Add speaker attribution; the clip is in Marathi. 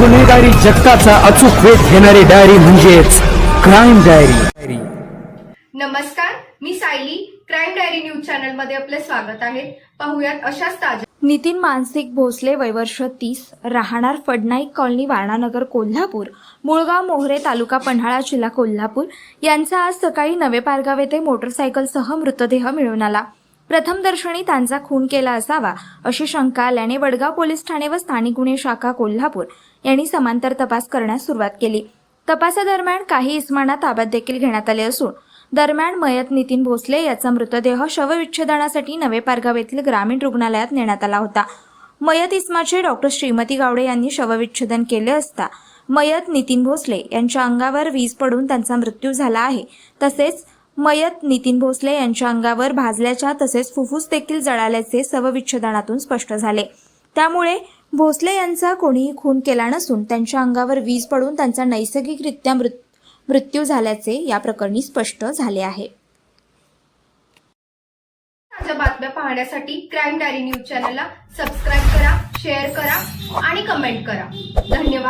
Speaker 1: गुन्हेगारी जगताचा अचूक वेध घेणारी डायरी म्हणजेच क्राईम डायरी
Speaker 2: नमस्कार मी सायली. क्राईम डायरी न्यूज चॅनलमध्ये आपले स्वागत आहे. पाहुयात अशाच ताज्या
Speaker 3: नितीन मानसिक भोसले वयवर्ष तीस राहणार फडनाईक कॉलनी वारणानगर कोल्हापूर. मुळगाव मोहरे तालुका पन्हाळा जिल्हा कोल्हापूर. यांचा आज सकाळी नवे पारगाव येथे मोटरसायकलसह मृतदेह मिळून आला. प्रथमदर्शनी त्यांचा खून केला असावा अशी शंका आल्याने वडगाव पोलीस ठाणे व स्थानिक गुन्हे शाखा कोल्हापूर यांनी समांतर तपास करण्यास सुरुवात केली. तपासादरम्यान काही इस्मांना ताब्यात देखील घेण्यात आले असून दरम्यान मयत नितीन भोसले याचा मृतदेह शवविच्छेदनासाठी नवे पारगाव येथील ग्रामीण रुग्णालयात नेण्यात आला होता. मयत इस्माचे डॉक्टर श्रीमती गावडे यांनी शवविच्छेदन केले असता मयत नितीन भोसले यांच्या अंगावर वीज पडून त्यांचा मृत्यू झाला आहे. तसेच मयत नितीन भोसले यांच्या अंगावर भाजल्याच्या तसेच फुफ्फुस देखील जळाल्याचे सवविच्छेदनातून स्पष्ट झाले. त्यामुळे भोसले यांचा कोणीही खून केला नसून त्यांच्या अंगावर वीज पडून त्यांचा नैसर्गिकरित्या मृत मृत्यू झाल्याचे या प्रकरणी स्पष्ट झाले आहे.
Speaker 2: बातम्या पाहण्यासाठी क्राईम डायरी न्यूज चॅनलला सबस्क्राईब करा शेअर करा आणि कमेंट करा. धन्यवाद.